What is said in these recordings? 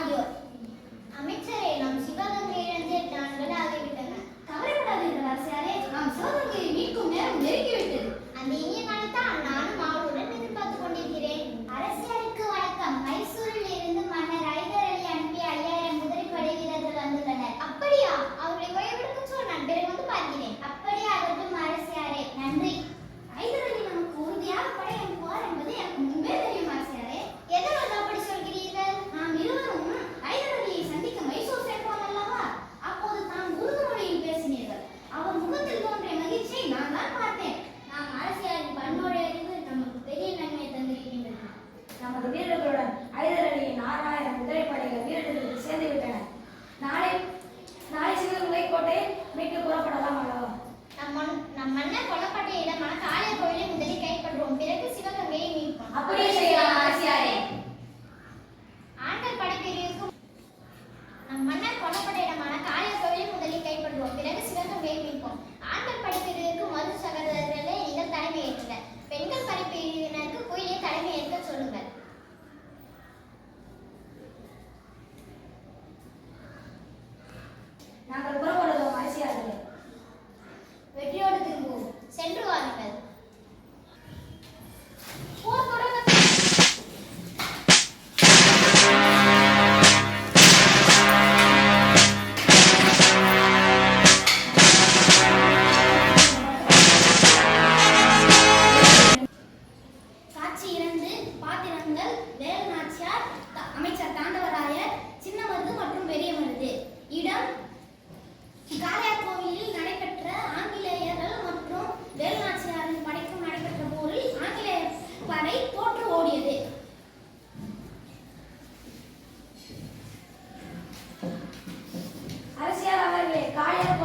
Adiós.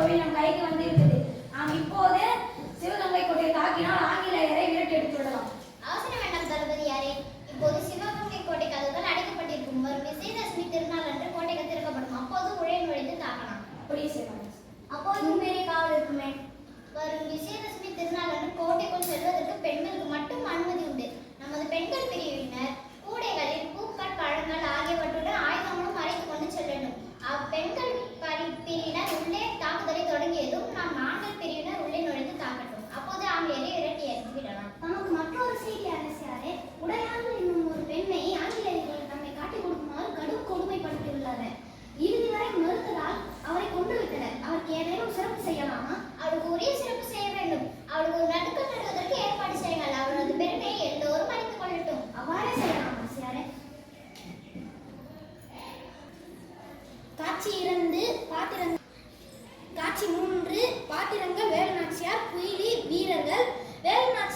கோவில் நம் கைக்கு வந்து இருக்குது நாம் இப்போது சிவகங்கை கோட்டையை தாக்கினால் ஆங்கிலேயரை விரட்டி எடுத்து விடலாம் அவசரம் வேண்டாம் தளபதியாரே. இப்போது சிவகங்கை கோட்டை கதவுகள் அடைக்கப்பட்டிருக்கும். வரும் விஜயதசமி திருநாள் அன்று கோட்டைகள் திறக்கப்படும். அப்போது உழை நுழைந்து தாக்கலாம். புரிய செய்வாங்க. அப்போது உண்மையை காவல் இருக்குமே. வரும் விஜயதசமி திருநாள் அன்று கோட்டைக்குள் செல்வதற்கு பெண்களுக்கு மட்டும் காட்சி இரண்டு பாத்திரங்கள் காட்சி மூன்று பாத்திரங்கள் வேலுநாச்சியார் குயிலி வீரர்கள். வேலுநாச்சி